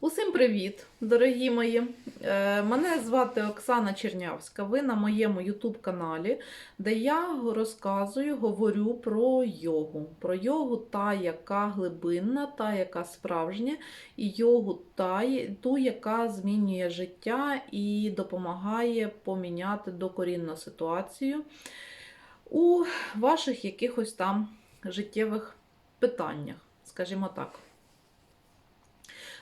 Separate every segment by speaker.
Speaker 1: Усім привіт, дорогі мої! Е, Мене звати Оксана Чернявська. Ви на моєму YouTube каналі, де я розказую, говорю про йогу. Про йогу, та, яка глибинна, та, яка справжня, і йогу та, ту, яка змінює життя і допомагає поміняти докорінну ситуацію у ваших якихось там життєвих питаннях, скажімо так.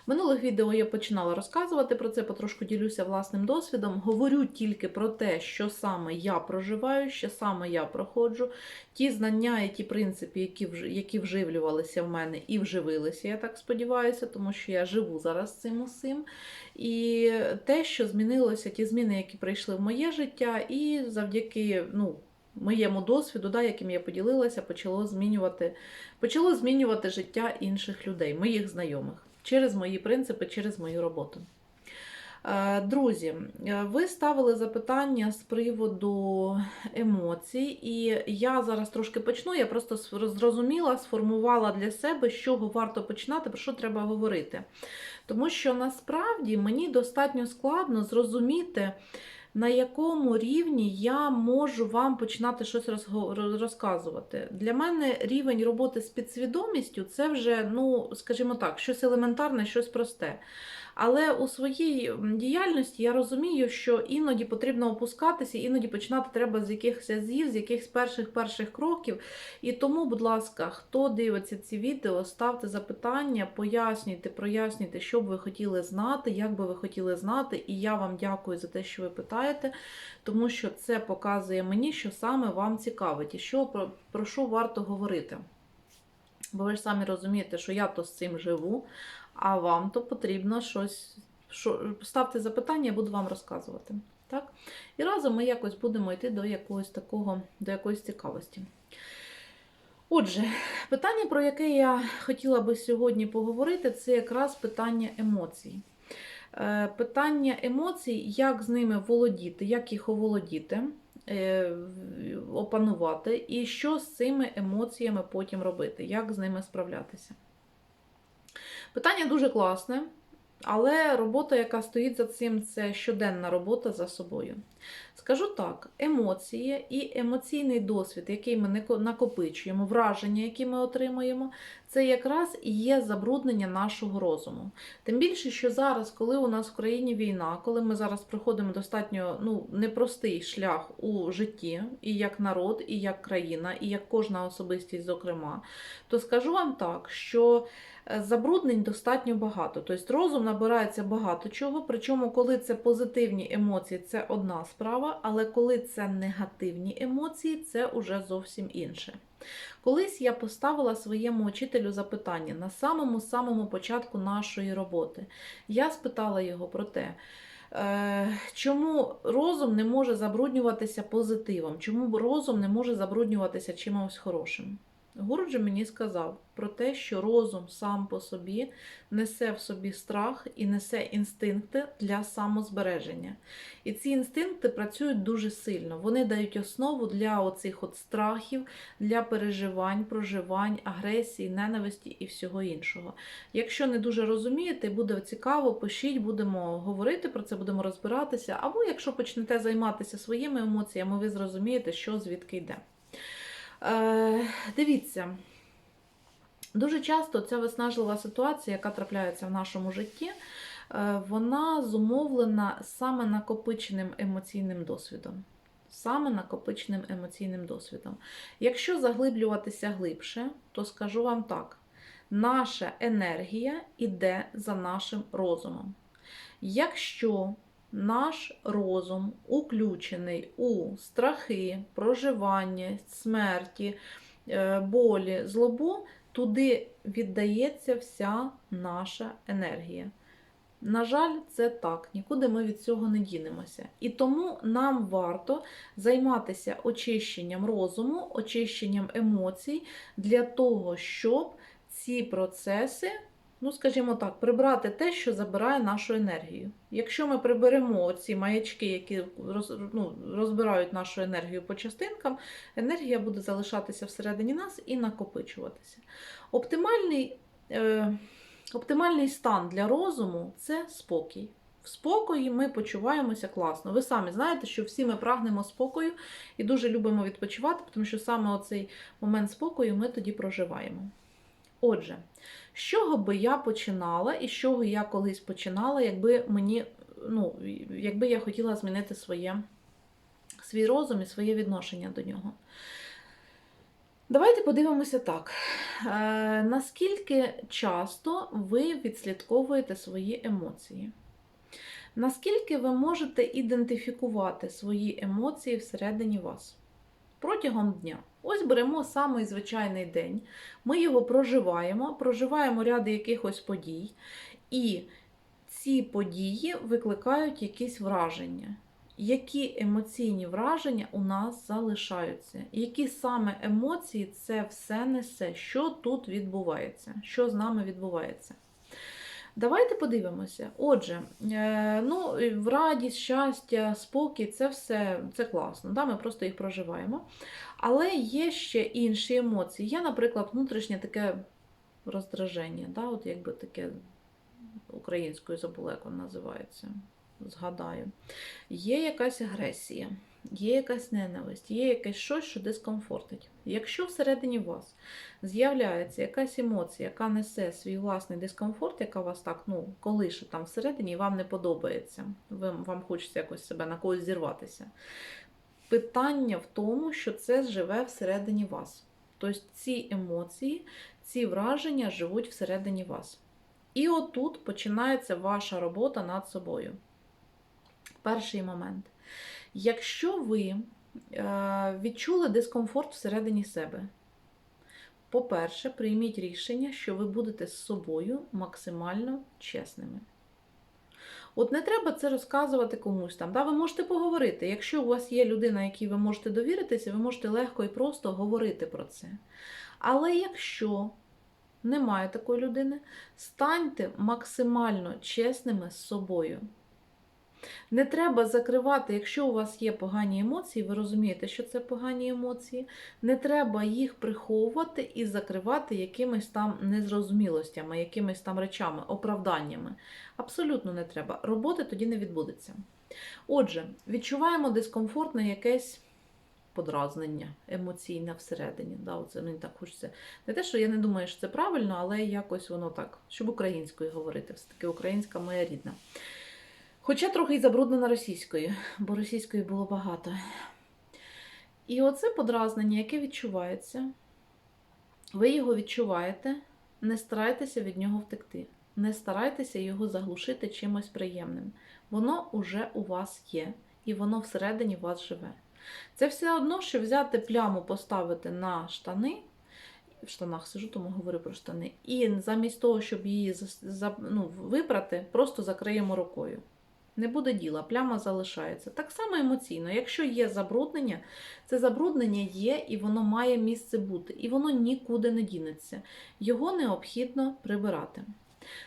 Speaker 1: Минулих відео я починала розказувати про це, потрошку ділюся власним досвідом. Говорю тільки про те, що саме я проживаю, що саме я проходжу, ті знання і ті принципи, які які вживлювалися в мене і вживилися, я так сподіваюся, тому що я живу зараз цим усім. І те, що змінилося, ті зміни, які прийшли в моє життя, і завдяки ну, моєму досвіду, да, яким я поділилася, почало змінювати, почало змінювати життя інших людей, моїх знайомих через мої принципи, через мою роботу. Е, Друзі, е, ви ставили запитання з приводу емоцій, і я зараз трошки почну. Я просто зрозуміла, сформувала для себе, з чого варто починати, про що треба говорити. Тому що насправді мені достатньо складно зрозуміти, на якому рівні я можу вам починати щось розказувати. Для мене рівень роботи з підсвідомістю це вже, ну, скажімо так, щось елементарне, щось просте. Але у своїй діяльності я розумію, що іноді потрібно опускатися, іноді починати треба з якихось азів, з якихось перших перших кроків. І тому, будь ласка, хто дивиться ці відео, ставте запитання, пояснюйте, прояснюйте, що б ви хотіли знати, як би ви хотіли знати. І я вам дякую за те, що ви питаєте, тому що це показує мені, що саме вам цікавить і що про, про що варто говорити. Бо ви ж самі розумієте, що я то з цим живу, а вам то потрібно щось. Що, ставте запитання, я буду вам розказувати. Так? І разом ми якось будемо йти до якогось такого, до якоїсь цікавості. Отже, питання, про яке я хотіла би сьогодні поговорити, це якраз питання емоцій. Е, Питання емоцій, як з ними володіти, як їх оволодіти, е, опанувати, і що з цими емоціями потім робити, як з ними справлятися. Питання дуже класне, але робота, яка стоїть за цим, це щоденна робота за собою. Скажу так: емоції і емоційний досвід, який ми накопичуємо, враження, які ми отримуємо, це якраз і є забруднення нашого розуму. Тим більше, що зараз, коли у нас в країні війна, коли ми зараз проходимо достатньо ну, непростий шлях у житті, і як народ, і як країна, і як кожна особистість, зокрема, то скажу вам так, що е, забруднень достатньо багато. Тобто розум набирається багато чого. Причому, коли це позитивні емоції, це одна справа, але коли це негативні емоції, це уже зовсім інше. Колись я поставила своєму учителю запитання на самому самому початку нашої роботи. Я спитала його про те, е, чому розум не може забруднюватися позитивом, чому розум не може забруднюватися чимось хорошим. Гурджі мені сказав про те, що розум сам по собі несе в собі страх і несе інстинкти для самозбереження. І ці інстинкти працюють дуже сильно. Вони дають основу для оцих от страхів, для переживань, проживань, агресії, ненависті і всього іншого. Якщо не дуже розумієте, буде цікаво, пишіть, будемо говорити про це, будемо розбиратися. Або якщо почнете займатися своїми емоціями, ви зрозумієте, що звідки йде. Е, дивіться, дуже часто ця виснажлива ситуація, яка трапляється в нашому житті, е, вона зумовлена саме накопиченим емоційним досвідом. Саме накопиченим емоційним досвідом. Якщо заглиблюватися глибше, то скажу вам так: наша енергія йде за нашим розумом. Якщо наш розум уключений у страхи, проживання, смерті, е, болі, злобу, туди віддається вся наша енергія. На жаль, це так, нікуди ми від цього не дінемося. І тому нам варто займатися очищенням розуму, очищенням емоцій для того, щоб ці процеси ну, скажімо так, прибрати те, що забирає нашу енергію. Якщо ми приберемо ці маячки, які роз, ну, розбирають нашу енергію по частинкам, енергія буде залишатися всередині нас і накопичуватися. Оптимальний е, Оптимальний стан для розуму це спокій. В спокої ми почуваємося класно. Ви самі знаєте, що всі ми прагнемо спокою і дуже любимо відпочивати, тому що саме оцей момент спокою ми тоді проживаємо. Отже, з чого би я починала і з чого я колись починала, якби мені, ну, якби я хотіла змінити своє, свій розум і своє відношення до нього. Давайте подивимося так. Е, наскільки часто ви відслідковуєте свої емоції? Наскільки ви можете ідентифікувати свої емоції всередині вас протягом дня? Ось беремо самий звичайний день, ми його проживаємо, проживаємо ряд якихось подій, і ці події викликають якісь враження. Які емоційні враження у нас залишаються? Які саме емоції це все несе? Що тут відбувається? Що з нами відбувається? Давайте подивимося. Отже, е, ну, радість, щастя, спокій це все це класно. Да? Ми просто їх проживаємо. Але є ще інші емоції. Є, наприклад, внутрішнє таке роздраження, да? От якби таке українською воно називається. Згадаю. Є якась агресія, є якась ненависть, є якесь щось, що дискомфортить. Якщо всередині вас з'являється якась емоція, яка несе свій власний дискомфорт, яка вас так ну, колише там всередині, вам не подобається, ви, вам хочеться якось себе на когось зірватися. Питання в тому, що це живе всередині вас. Тобто ці емоції, ці враження живуть всередині вас. І отут починається ваша робота над собою. Перший момент. Якщо ви е, відчули дискомфорт всередині себе, по-перше, прийміть рішення, що ви будете з собою максимально чесними. От не треба це розказувати комусь там. Да? Ви можете поговорити. Якщо у вас є людина, якій ви можете довіритися, ви можете легко і просто говорити про це. Але якщо немає такої людини, станьте максимально чесними з собою. Не треба закривати, якщо у вас є погані емоції, ви розумієте, що це погані емоції. Не треба їх приховувати і закривати якимись там незрозумілостями, якимись там речами, оправданнями. Абсолютно не треба. Роботи тоді не відбудеться. Отже, відчуваємо дискомфортне якесь подразнення емоційне всередині. Да, оце мені так хочеться. Не те, що я не думаю, що це правильно, але якось воно так, щоб українською говорити, все-таки українська моя рідна. Хоча трохи й забруднена російською, бо російської було багато. І оце подразнення, яке відчувається, ви його відчуваєте, не старайтеся від нього втекти. Не старайтеся його заглушити чимось приємним. Воно уже у вас є, і воно всередині вас живе. Це все одно, що взяти пляму, поставити на штани. В штанах сижу, тому говорю про штани. І замість того, щоб її ну, випрати, просто закриємо рукою. Не буде діла, пляма залишається. Так само емоційно. Якщо є забруднення, це забруднення є і воно має місце бути, і воно нікуди не дінеться. Його необхідно прибирати.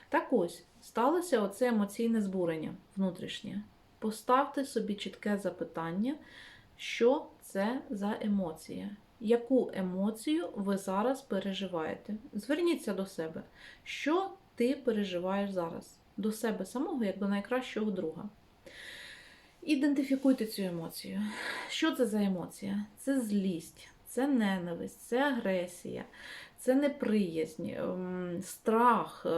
Speaker 1: Так ось, сталося оце емоційне збурення внутрішнє. Поставте собі чітке запитання, що це за емоція. Яку емоцію ви зараз переживаєте? Зверніться до себе, що ти переживаєш зараз? До себе самого, як до найкращого друга. Ідентифікуйте цю емоцію. Що це за емоція? Це злість, це ненависть, це агресія, це неприязнь, ем, страх, е,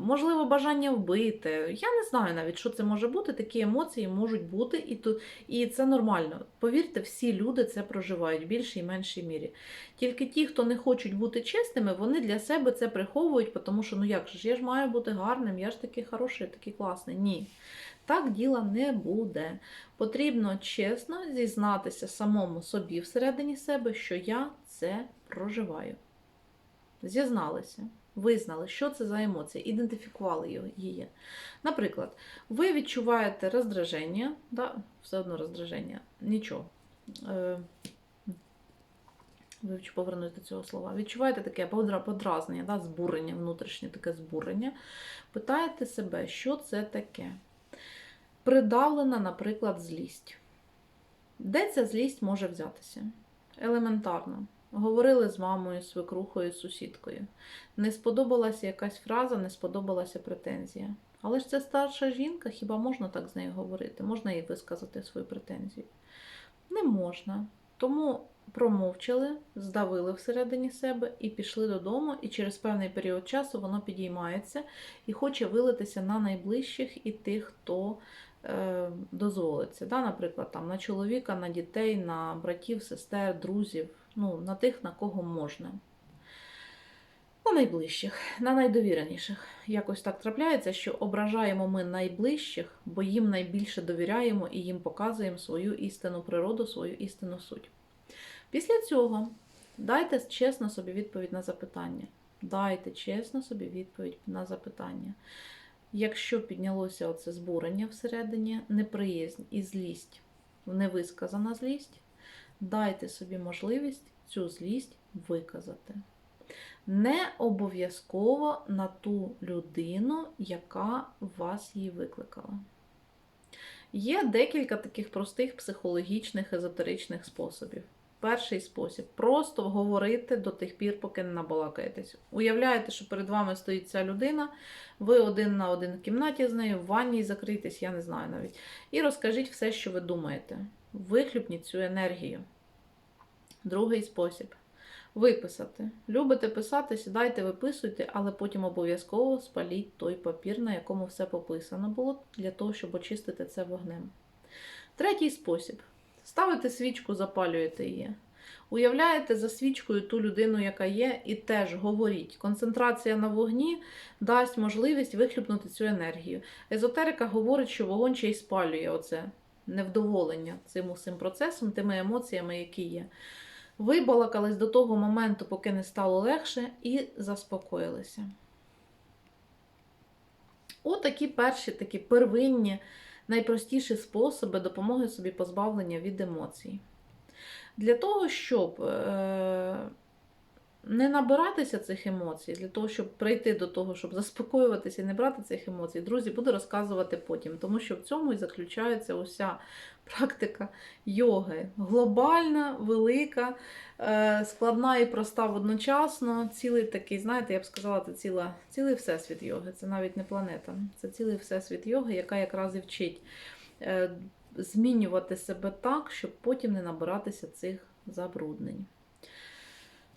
Speaker 1: можливо, бажання вбити. Я не знаю навіть, що це може бути. Такі емоції можуть бути, і тут, і це нормально. Повірте, всі люди це проживають в більшій і меншій мірі. Тільки ті, хто не хочуть бути чесними, вони для себе це приховують, тому що ну як ж я ж маю бути гарним, я ж такий хороший, такий класний. Ні. Так діла не буде. Потрібно чесно зізнатися самому собі всередині себе, що я це проживаю. Зізналися, визнали, що це за емоції, ідентифікували її. Наприклад, ви відчуваєте роздраження, да, все одно роздраження, нічого. Е, Вивчу, повернусь до цього слова. Відчуваєте таке подразнення, да, збурення, внутрішнє таке збурення. Питаєте себе, що це таке? Придавлена, наприклад, злість. Де ця злість може взятися? Елементарно. Говорили з мамою, свекрухою, сусідкою. Не сподобалася якась фраза, не сподобалася претензія. Але ж це старша жінка, хіба можна так з нею говорити? Можна їй висказати свою претензію? Не можна. Тому промовчали, здавили всередині себе і пішли додому, і через певний період часу воно підіймається і хоче вилитися на найближчих і тих, хто е, дозволиться. Да? Наприклад, там, на чоловіка, на дітей, на братів, сестер, друзів, ну, на тих, на кого можна. На найближчих, на найдовіреніших. Якось так трапляється, що ображаємо ми найближчих, бо їм найбільше довіряємо і їм показуємо свою істинну природу, свою істинну суть. Після цього дайте чесно собі відповідь на запитання. Дайте чесно собі відповідь на запитання. Якщо піднялося оце збурення всередині, неприязнь і злість, невисказана злість, дайте собі можливість цю злість виказати. Не обов'язково на ту людину, яка вас її викликала. Є декілька таких простих психологічних езотеричних способів. Перший спосіб просто говорити до тих пір, поки не набалакаєтесь. Уявляєте, що перед вами стоїть ця людина, ви один на один в кімнаті з нею, в ванній закрийтесь, я не знаю навіть. І розкажіть все, що ви думаєте. Вихлюпніть цю енергію. Другий спосіб виписати. Любите писати, сідайте, виписуйте, але потім обов'язково спаліть той папір, на якому все пописано було, для того, щоб очистити це вогнем. Третій спосіб. Ставите свічку, запалюєте її. Уявляєте за свічкою ту людину, яка є, і теж говоріть. Концентрація на вогні дасть можливість вихлюпнути цю енергію. Езотерика говорить, що вогонь ще й спалює оце невдоволення цим усім процесом, тими емоціями, які є. Вибалакались до того моменту, поки не стало легше, і заспокоїлися. Отакі перші такі первинні, найпростіші способи допомоги собі позбавлення від емоцій. Для того, щоб е, не набиратися цих емоцій, для того, щоб прийти до того, щоб заспокоюватися і не брати цих емоцій, друзі, буду розказувати потім, тому що в цьому і заключається уся практика йоги. Глобальна, велика, е, складна і проста водночасно. Цілий такий, знаєте, я б сказала, це ціла, цілий всесвіт йоги. Це навіть не планета. Це цілий всесвіт йоги, яка якраз і вчить е, змінювати себе так, щоб потім не набиратися цих забруднень.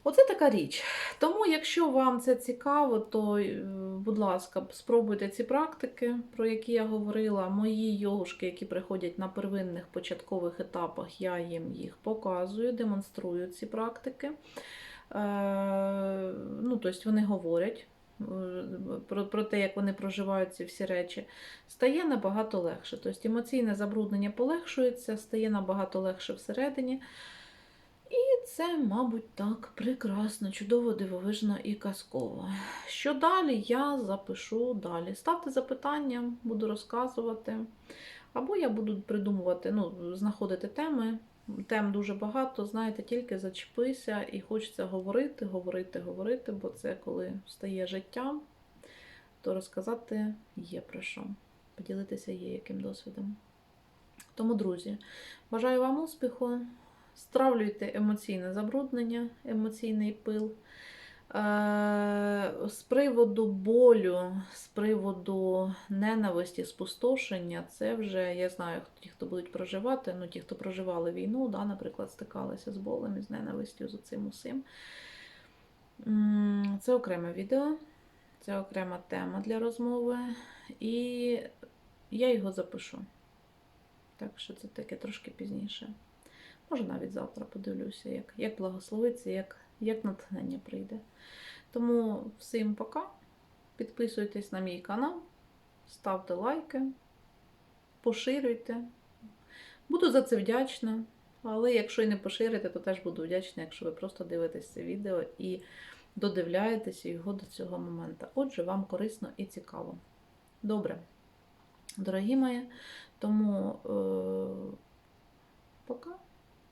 Speaker 1: Оце така річ. Тому, якщо вам це цікаво, то, е, будь ласка, спробуйте ці практики, про які я говорила. Мої йогушки, які приходять на первинних початкових етапах, я їм їх показую, демонструю ці практики. Е, ну, тобто вони говорять е, про, про те, як вони проживають ці всі речі, стає набагато легше. Тобто емоційне забруднення полегшується, стає набагато легше всередині. І це, мабуть, так прекрасно, чудово, дивовижно і казково. Що далі, я запишу далі. Ставте запитання, буду розказувати. Або я буду придумувати, ну, знаходити теми. Тем дуже багато, знаєте, тільки зачепися і хочеться говорити, говорити, говорити, бо це коли стає життям, то розказати є про що. Поділитися є яким досвідом. Тому, друзі, бажаю вам успіху. Стравлюйте емоційне забруднення, емоційний пил. Е, З приводу болю, з приводу ненависті, спустошення, це вже, я знаю, ті, хто будуть проживати, ну ті, хто проживали війну, да, наприклад, стикалися з болем і з ненавистю з цим усім. Це окреме відео, це окрема тема для розмови, і я його запишу. Так що це таке трошки пізніше. Може, навіть завтра подивлюся, як, як благословиться, як, як натхнення прийде. Тому всім пока. Підписуйтесь на мій канал, ставте лайки, поширюйте. Буду за це вдячна. Але якщо і не поширите, то теж буду вдячна, якщо ви просто дивитесь це відео і додивляєтеся його до цього моменту. Отже, вам корисно і цікаво. Добре, дорогі мої, тому е- пока.